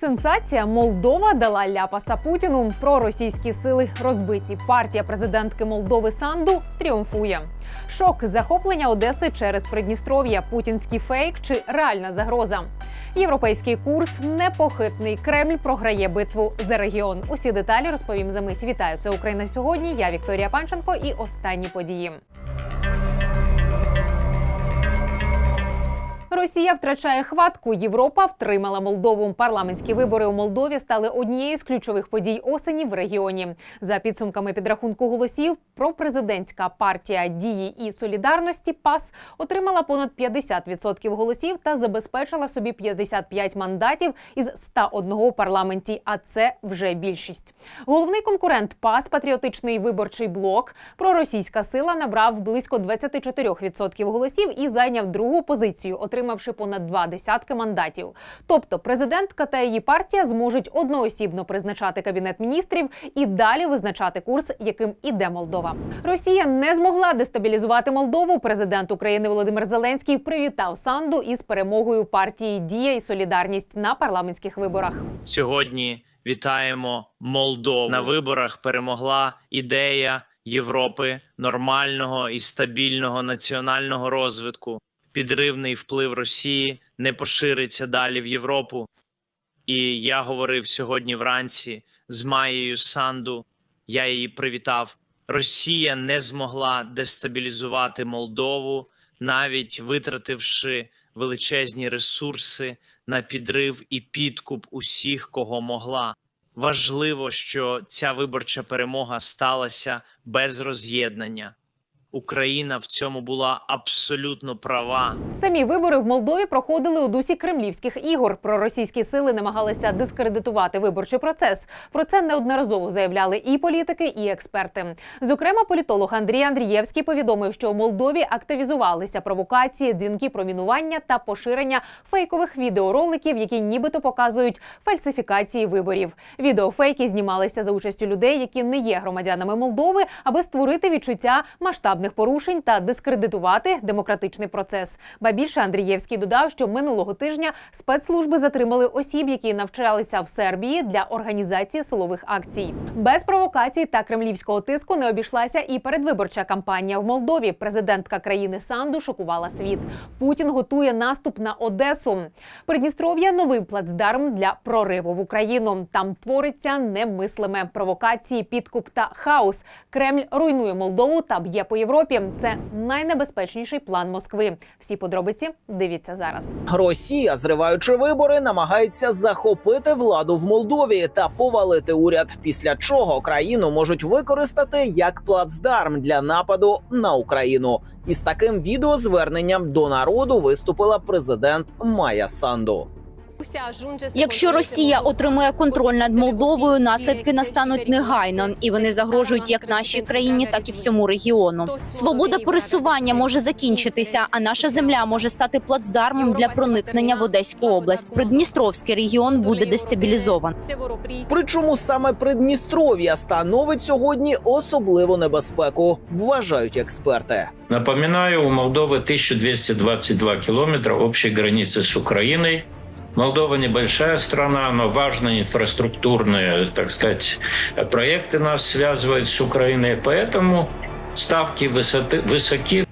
Сенсація Молдова дала ляпаса Путіну. Проросійські сили розбиті. Партія президентки Молдови Санду тріумфує. Шок захоплення Одеси через Придністров'я, путінський фейк чи реальна загроза. Європейський курс непохитний. Кремль програє битву за регіон. Усі деталі розповім за мить. Вітаю це Україна сьогодні. Я Вікторія Панченко і останні події. Росія втрачає хватку. Європа втримала Молдову. Парламентські вибори у Молдові стали однією з ключових подій осені в регіоні. За підсумками підрахунку голосів, пропрезидентська партія дії і солідарності ПАС отримала понад 50% голосів та забезпечила собі 55 мандатів із 101 у парламенті. А це вже більшість. Головний конкурент ПАС, патріотичний виборчий блок, проросійська сила набрав близько 24% голосів і зайняв другу позицію, отримавши понад два десятки мандатів. Тобто президентка та її партія зможуть одноосібно призначати кабінет міністрів і далі визначати курс, яким іде Молдова. Росія не змогла дестабілізувати Молдову. Президент України Володимир Зеленський привітав Санду із перемогою партії Дія і Солідарність на парламентських виборах. Сьогодні вітаємо Молдову. На виборах перемогла ідея Європи нормального і стабільного національного розвитку. Підривний вплив Росії не пошириться далі в Європу. І я говорив сьогодні вранці з Маєю Санду. Я її привітав. Росія не змогла дестабілізувати Молдову, навіть витративши величезні ресурси на підрив і підкуп усіх, кого могла. Важливо, що ця виборча перемога сталася без роз'єднання. Україна в цьому була абсолютно права. Самі вибори в Молдові проходили у дусі кремлівських ігор. Проросійські сили намагалися дискредитувати виборчий процес. Про це неодноразово заявляли і політики, і експерти. Зокрема, політолог Андрій Андрієвський повідомив, що у Молдові активізувалися провокації, дзвінки про мінування та поширення фейкових відеороликів, які нібито показують фальсифікації виборів. Відеофейки знімалися за участю людей, які не є громадянами Молдови, аби створити відчуття масштабних порушень та дискредитувати демократичний процес. Ба більше Андрієвський додав, що минулого тижня спецслужби затримали осіб, які навчалися в Сербії для організації силових акцій. Без провокацій та кремлівського тиску не обійшлася і передвиборча кампанія в Молдові. Президентка країни Санду шокувала світ. Путін готує наступ на Одесу. Придністров'я новий плацдарм для прориву в Україну. Там твориться немислиме провокації, підкуп та хаос. Кремль руйнує Молдову та б'є по Європі. Це найнебезпечніший план Москви. Всі подробиці дивіться зараз. Росія, зриваючи вибори, намагається захопити владу в Молдові та повалити уряд. Після чого країну можуть використати як плацдарм для нападу на Україну. Із таким відеозверненням до народу виступила президент Майя Санду. Якщо Росія отримує контроль над Молдовою, наслідки настануть негайно, і вони загрожують як нашій країні, так і всьому регіону. Свобода пересування може закінчитися, а наша земля може стати плацдармом для проникнення в Одеську область. Придністровський регіон буде дестабілізован. Причому саме Придністров'я становить сьогодні особливу небезпеку, вважають експерти. Напоминаю, у Молдовы 1222 километра общей границы с Украиной. Молдова небольшая страна, но важные инфраструктурные, так сказать, проекты нас связывают с Украиной, поэтому ставки высоты, высоки.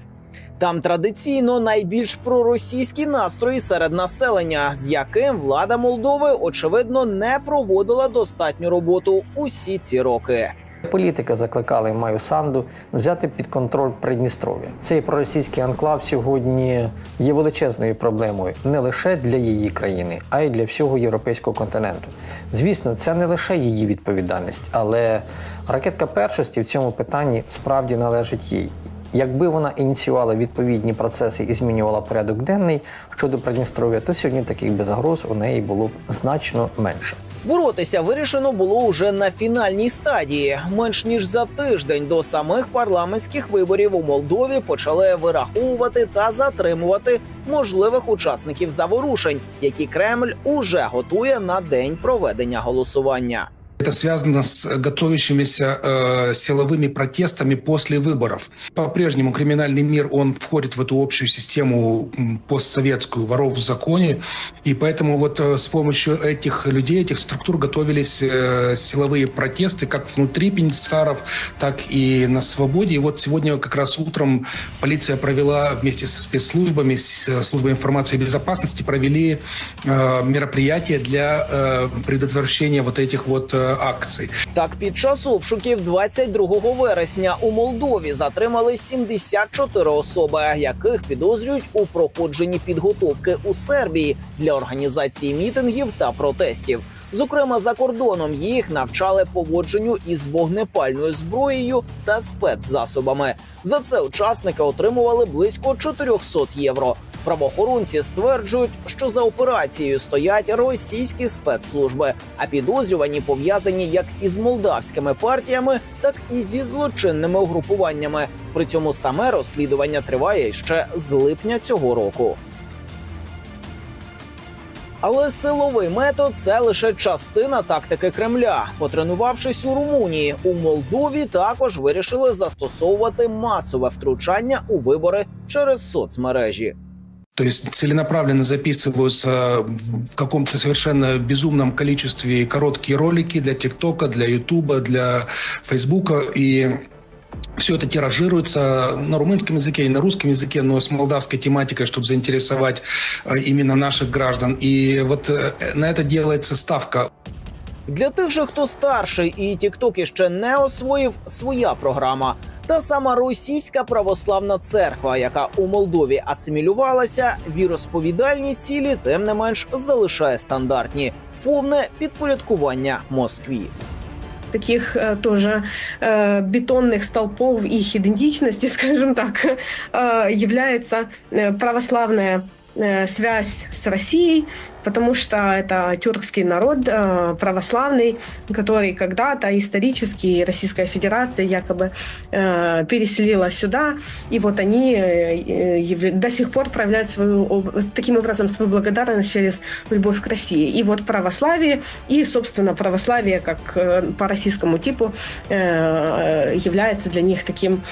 Там традиційно найбільш проросійські настрої серед населення, з яким влада Молдови очевидно не проводила достатню роботу усі ці роки. Політики закликали Маю Санду взяти під контроль Придністров'я. Цей проросійський анклав сьогодні є величезною проблемою не лише для її країни, а й для всього європейського континенту. Звісно, це не лише її відповідальність, але ракетка першості в цьому питанні справді належить їй. Якби вона ініціювала відповідні процеси і змінювала порядок денний щодо Придністров'я, то сьогодні таких би загроз у неї було б значно менше. Боротися вирішено було уже на фінальній стадії. Менш ніж за тиждень до самих парламентських виборів у Молдові почали вираховувати та затримувати можливих учасників заворушень, які Кремль уже готує на день проведення голосування. Это связано с готовящимися э, силовыми протестами после выборов. По-прежнему криминальный мир, он входит в эту общую систему постсоветскую воров в законе, и поэтому вот э, с помощью этих людей, этих структур готовились э, силовые протесты как внутри пенитенциаров, так и на свободе. И вот сегодня как раз утром полиция провела вместе со спецслужбами, с э, службой информации и безопасности, провели э, мероприятия для э, предотвращения вот этих вот э, акций. Так, під час обшуків 22 вересня у Молдові затримали 74 особи, яких підозрюють у проходженні підготовки у Сербії для організації мітингів та протестів. Зокрема, за кордоном їх навчали поводженню із вогнепальною зброєю та спецзасобами. За це учасники отримували близько 400 євро. Правоохоронці стверджують, що за операцією стоять російські спецслужби, а підозрювані пов'язані як із молдавськими партіями, так і зі злочинними угрупуваннями. При цьому саме розслідування триває ще з липня цього року. Але силовий метод це лише частина тактики Кремля. Потренувавшись у Румунії, у Молдові також вирішили застосовувати масове втручання у вибори через соцмережі. То есть целенаправленно записываются в каком-то совершенно безумном количестве короткие ролики для ТикТока, для Ютуба, для Фейсбука. И все это тиражируется на румынском языке и на русском языке, но с молдавской тематикой, чтобы заинтересовать э, именно наших граждан. И вот э, на это делается ставка. Для тих же, хто старший і тіктоки ще не освоїв своя програма. Та сама російська православна церква, яка у Молдові асимілювалася, віросповідальні цілі, тим не менш залишає стандартні повне підпорядкування Москві. таких э, тоже э, бетонных столпов их идентичности, скажем так, э, является э, православная э, связь с Россией, потому что это тюркский народ э, православный, который когда-то исторически Российская Федерация якобы э, переселила сюда, и вот они э, до сих пор проявляют свою таким образом свою благодарность через любовь к России. И вот православие и, собственно, православие как по российскому типу является для них таким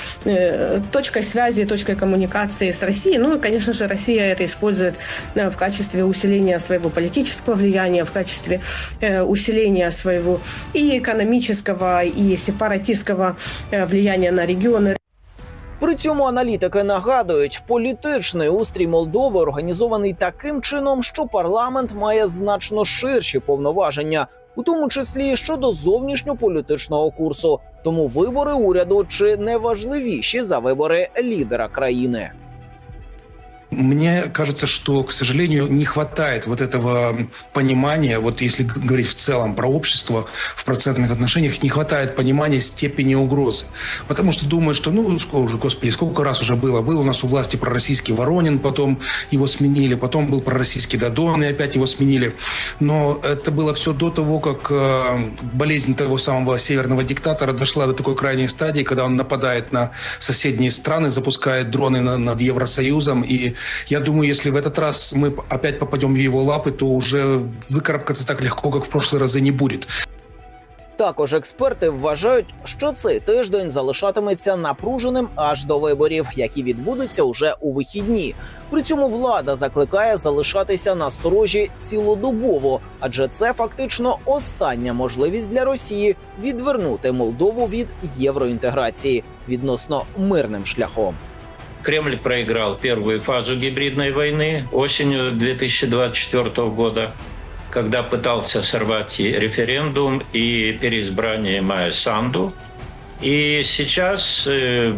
точкой связи, точкой коммуникации с Россией. Ну и, конечно же, Россия это использует в качестве усиления своего политического влияния, в качестве э, усиления своего и экономического, и сепаратистского э, влияния на регионы. При цьому аналітики нагадують, політичний устрій Молдови організований таким чином, що парламент має значно ширші повноваження, у тому числі щодо зовнішньополітичного курсу. Тому вибори уряду чи не важливіші за вибори лідера країни. Мне кажется, что, к сожалению, не хватает вот этого понимания, вот если говорить в целом про общество в процентных отношениях, не хватает понимания степени угрозы. Потому что думают, что, ну, сколько уже, господи, сколько раз уже было. Был у нас у власти пророссийский Воронин, потом его сменили, потом был пророссийский Дадон, и опять его сменили. Но это было все до того, как э, болезнь того самого северного диктатора дошла до такой крайней стадии, когда он нападает на соседние страны, запускает дроны на- над Евросоюзом. И я думаю, если в этот раз мы опять попадем в его лапы, то уже выкарабкаться так легко, как в прошлые разы, не будет. Також експерти вважають, що цей тиждень залишатиметься напруженим аж до виборів, які відбудуться уже у вихідні. При цьому влада закликає залишатися на сторожі цілодобово, адже це фактично остання можливість для Росії відвернути Молдову від євроінтеграції відносно мирним шляхом. Кремль проиграл первую фазу гибридной войны осенью 2024 года, когда пытался сорвать референдум и переизбрание Майя Санду. И сейчас э,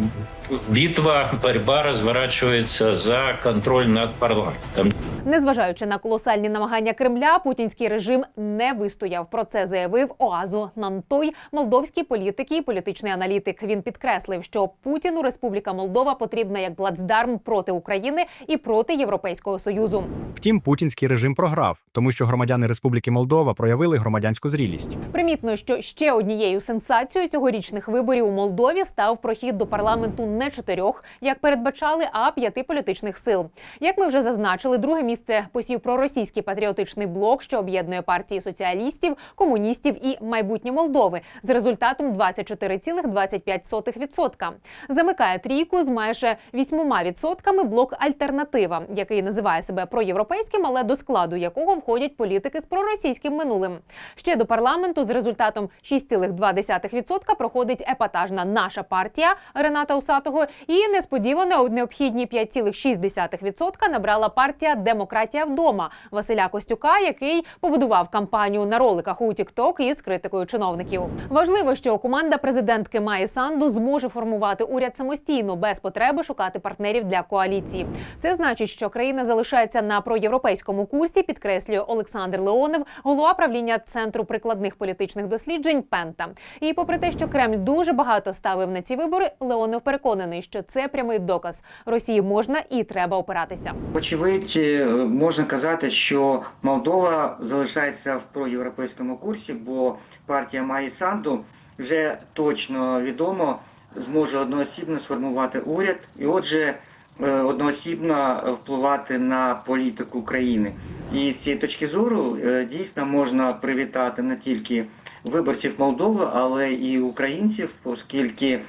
битва, борьба разворачивается за контроль над парламентом. Незважаючи на колосальні намагання Кремля, путінський режим не вистояв. Про це заявив Оазу Нантой, молдовський політик і політичний аналітик. Він підкреслив, що Путіну Республіка Молдова потрібна як плацдарм проти України і проти Європейського союзу. Втім, путінський режим програв, тому що громадяни Республіки Молдова проявили громадянську зрілість. Примітно, що ще однією сенсацією цьогорічних виборів у Молдові став прохід до парламенту не чотирьох, як передбачали, а п'яти політичних сил. Як ми вже зазначили, друге місце посів проросійський патріотичний блок, що об'єднує партії соціалістів, комуністів і майбутнє Молдови з результатом 24,25%. Замикає трійку з майже 8% блок Альтернатива, який називає себе проєвропейським, але до складу якого входять політики з проросійським минулим. Ще до парламенту з результатом 6,2% проходить епатажна наша партія Рената Усатого. І несподівано у необхідні 5,6% набрала партія Демократія вдома Василя Костюка, який побудував кампанію на роликах у TikTok із критикою чиновників. Важливо, що команда президентки Майи Санду зможе формувати уряд самостійно без потреби шукати партнерів для коаліції. Це значить, що країна залишається на проєвропейському курсі, підкреслює Олександр Леонов, голова правління центру прикладних політичних досліджень Пента. І попри те, що Кремль дуже багато ставив на ці вибори, Леонов переконаний, що це прямий доказ Росії можна і треба опиратися. Очевидь, е, можна казати, що Молдова залишається в проєвропейському курсі, бо партія Майї Санду вже точно відомо зможе одноосібно сформувати уряд і, отже, е, одноосібно впливати на політику країни. І з цієї точки зору е, дійсно можна привітати не тільки виборців Молдови, але і українців, оскільки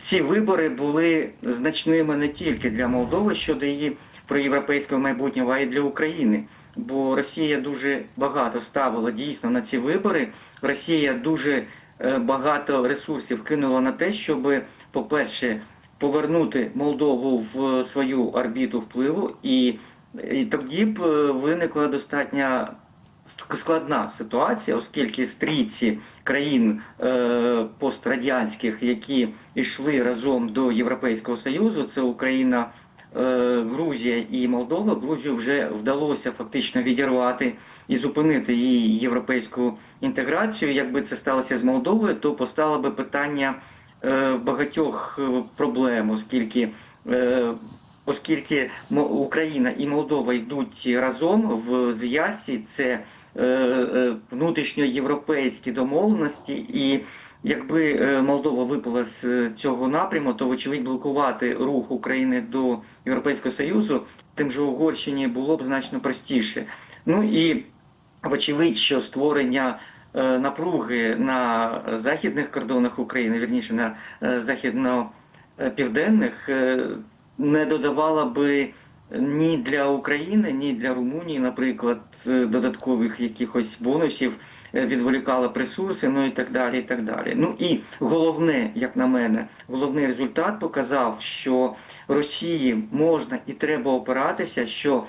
ці вибори були значними не тільки для Молдови щодо її проєвропейського майбутнього, а й для України. Бо Росія дуже багато ставила дійсно на ці вибори. Росія дуже е, багато ресурсів кинула на те, щоб, по-перше, повернути Молдову в свою орбіту впливу, і, і тоді б е, виникла достатньо складна ситуація, оскільки стрійці країн е, пострадянських, які йшли разом до Європейського Союзу, це Україна, е, Грузія і Молдова. Грузію вже вдалося фактично відірвати і зупинити її європейську інтеграцію. Якби це сталося з Молдовою, то постало би питання е, багатьох е, проблем, оскільки. Оскільки Україна і Молдова йдуть разом в зв'язці, це е, е, внутрішньоєвропейські домовленості, і якби е, Молдова випала з цього напряму, то вочевидь блокувати рух України до Європейського Союзу, тим же Угорщині було б значно простіше. Ну і вочевидь, що створення напруги на західних кордонах України, вірніше на західно-південних, не додавала би ні для України, ні для Румунії, наприклад, е, додаткових якихось бонусів, е, відволікала б ресурси, ну і так далі. і так далі. Ну і головне, як на мене, головний результат показав, що Росії можна і треба опиратися, що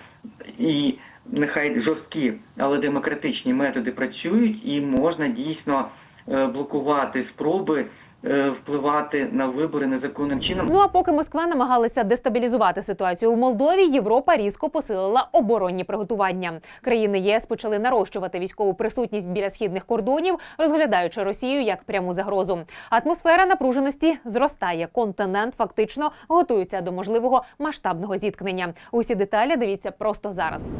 і нехай жорсткі, але демократичні методи працюють, і можна дійсно е, блокувати спроби впливати на вибори незаконним чином. Ну а поки Москва намагалася дестабілізувати ситуацію у Молдові, Європа різко посилила оборонні приготування. Країни ЄС почали нарощувати військову присутність біля східних кордонів, розглядаючи Росію як пряму загрозу. Атмосфера напруженості зростає. Континент фактично готується до можливого масштабного зіткнення. Усі деталі дивіться просто зараз.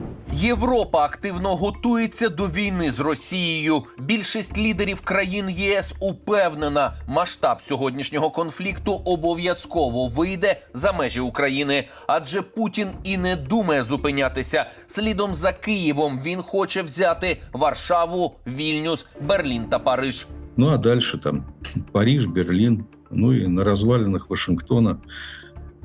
Європа активно готується до війни з Росією. Більшість лідерів країн ЄС упевнена, масштаб сьогоднішнього конфлікту обов'язково вийде за межі України, адже Путін і не думає зупинятися. Слідом за Києвом він хоче взяти Варшаву, Вільнюс, Берлін та Париж. Ну а дальше там Париж, Берлин, ну и на развалинах Вашингтона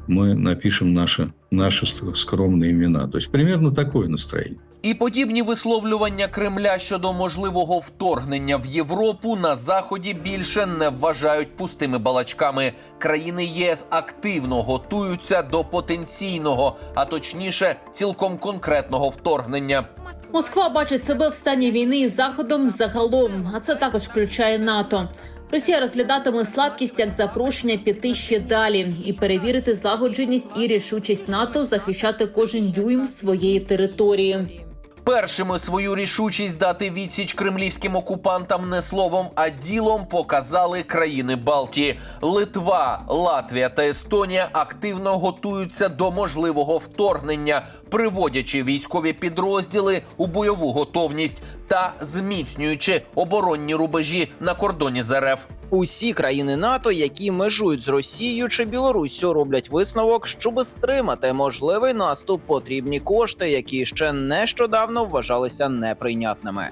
мы напишем наши, наши скромные имена. То есть примерно такое настроение. І подібні висловлювання Кремля щодо можливого вторгнення в Європу на заході більше не вважають пустими балачками. Країни ЄС активно готуються до потенційного, а точніше, цілком конкретного вторгнення. Москва бачить себе в стані війни із заходом загалом, а це також включає НАТО. Росія розглядатиме слабкість як запрошення піти ще далі і перевірити злагодженість і рішучість НАТО захищати кожен дюйм своєї території. Першими свою рішучість дати відсіч кремлівським окупантам не словом, а ділом показали країни Балтії. Литва, Латвія та Естонія активно готуються до можливого вторгнення, приводячи військові підрозділи у бойову готовність та зміцнюючи оборонні рубежі на кордоні з РФ. Усі країни НАТО, які межують з Росією чи Білоруссю, роблять висновок, щоб стримати можливий наступ, потрібні кошти, які ще нещодавно вважалися неприйнятними.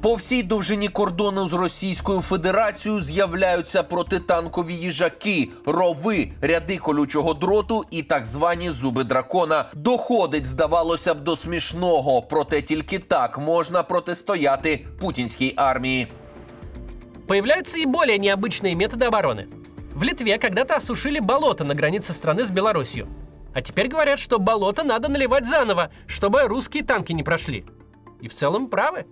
По всій довжині кордону з Російською Федерацією з'являються протитанкові їжаки, рови, ряди колючого дроту і так звані зуби дракона. Доходить, здавалося б, до смішного, проте тільки так можна протистояти путінській армії. Появляются и более необычные методы обороны. В Литве когда-то осушили болото на границе страны с Белоруссией. А теперь говорят, что болото надо наливать заново, чтобы русские танки не прошли. И в целом правы.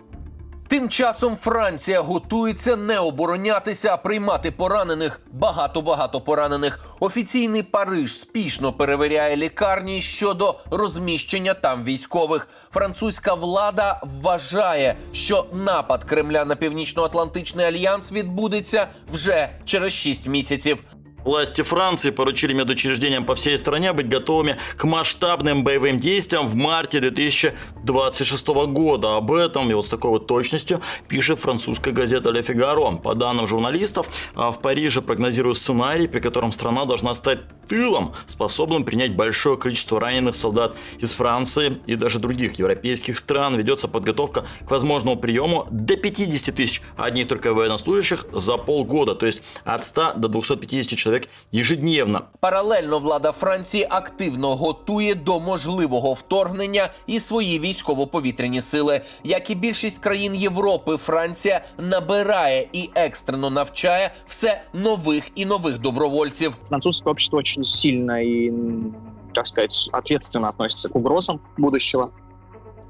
Тим часом Франція готується не оборонятися, а приймати поранених. Багато-багато поранених. Офіційний Париж спішно перевіряє лікарні щодо розміщення там військових. Французька влада вважає, що напад Кремля на північно-атлантичний альянс відбудеться вже через 6 місяців. Власти Франции поручили медучреждениям по всей стране быть готовыми к масштабным боевым действиям в марте 2026 года. Об этом и вот с такой вот точностью пишет французская газета «Ле Фигаро». По данным журналистов, а, в Париже прогнозируют сценарий, при котором страна должна стать тылом, способным принять большое количество раненых солдат из Франции и даже других европейских стран. Ведется подготовка к возможному приему до 50 тысяч одних только военнослужащих за полгода, то есть от 100 до 250 человек ежедневно. Паралельно влада Франції активно готує до можливого вторгнення і свої військово-повітряні сили. Як і більшість країн Європи, Франція набирає і екстрено навчає все нових і нових добровольців. Французское общество очень сильно и, м, так сказать, ответственно относится к угрозам будущего.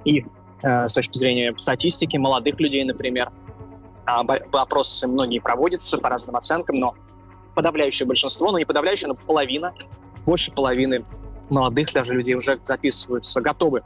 И э, с точки зрения статистики молодых людей, например, а, бо- опросы многие проводятся по разным оценкам, но подавляющее большинство, ну не подавляющее, но половина, больше половины молодых даже людей уже записываются, готовы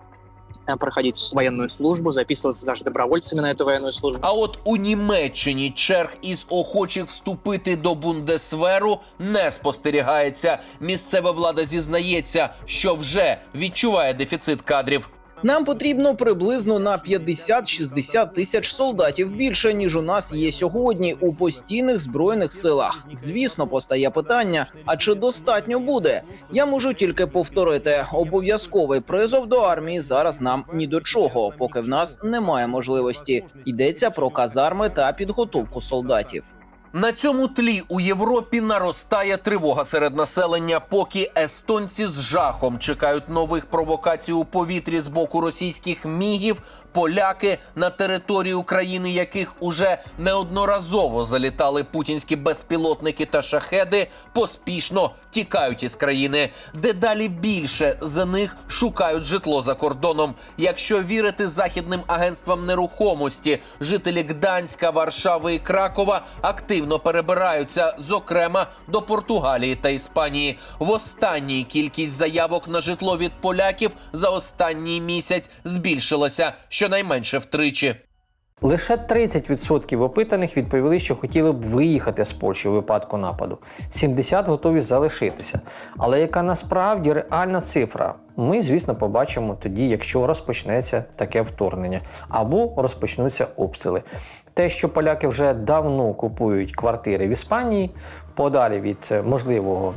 э, проходить военную службу, записываться даже добровольцами на эту военную службу. А от у Німеччині черг із охочих вступити до Бундесверу не спостерігається. Місцева влада зізнається, що вже відчуває дефіцит кадрів. Нам потрібно приблизно на 50-60 тисяч солдатів більше ніж у нас є сьогодні у постійних збройних силах. Звісно, постає питання: а чи достатньо буде? Я можу тільки повторити: обов'язковий призов до армії зараз нам ні до чого, поки в нас немає можливості. Йдеться про казарми та підготовку солдатів. На цьому тлі у Європі наростає тривога серед населення, поки естонці з жахом чекають нових провокацій у повітрі з боку російських мігів. Поляки на територію країни, яких уже неодноразово залітали путінські безпілотники та шахеди, поспішно тікають із країни. Дедалі більше за них шукають житло за кордоном. Якщо вірити західним агентствам нерухомості, жителі Гданська, Варшави і Кракова активно перебираються, зокрема до Португалії та Іспанії. В останній кількість заявок на житло від поляків за останній місяць збільшилася щонайменше втричі. Лише 30% опитаних відповіли, що хотіли б виїхати з Польщі у випадку нападу. 70% готові залишитися. Але яка насправді реальна цифра? Ми, звісно, побачимо тоді, якщо розпочнеться таке вторгнення або розпочнуться обстріли. Те, що поляки вже давно купують квартири в Іспанії, подалі від е, можливого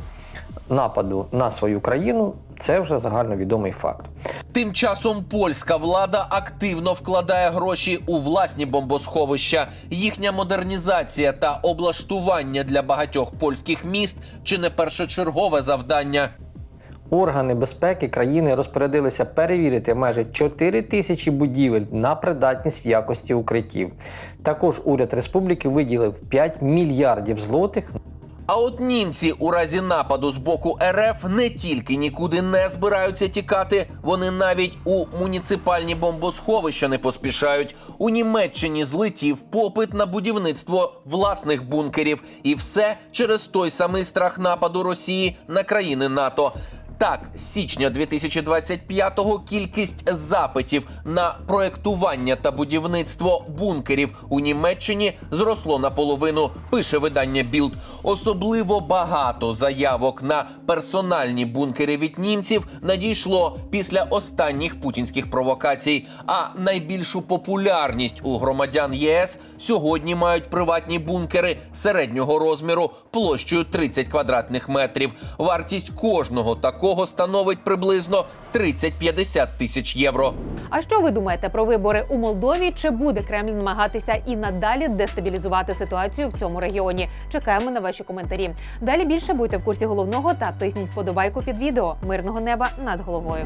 нападу на свою країну, це вже загальновідомий факт. Тим часом польська влада активно вкладає гроші у власні бомбосховища. Їхня модернізація та облаштування для багатьох польських міст чи не першочергове завдання. Органи безпеки країни розпорядилися перевірити майже 4 тисячі будівель на придатність в якості укриттів. Також уряд республіки виділив 5 мільярдів злотих А от німці у разі нападу з боку РФ не тільки нікуди не збираються тікати, вони навіть у муніципальні бомбосховища не поспішають. У Німеччині злетів попит на будівництво власних бункерів, і все через той самий страх нападу Росії на країни НАТО. Так, з січня 2025-го кількість запитів на проектування та будівництво бункерів у Німеччині зросло наполовину. Пише видання Білд. Особливо багато заявок на персональні бункери від німців надійшло після останніх путінських провокацій. А найбільшу популярність у громадян ЄС сьогодні мають приватні бункери середнього розміру площею 30 квадратних метрів. Вартість кожного такого становить приблизно 30-50 тисяч євро. А що ви думаєте про вибори у Молдові? Чи буде Кремль намагатися і надалі дестабілізувати ситуацію в цьому регіоні? Чекаємо на ваші коментарі. Далі більше будьте в курсі головного та тисніть вподобайку під відео. Мирного неба над головою.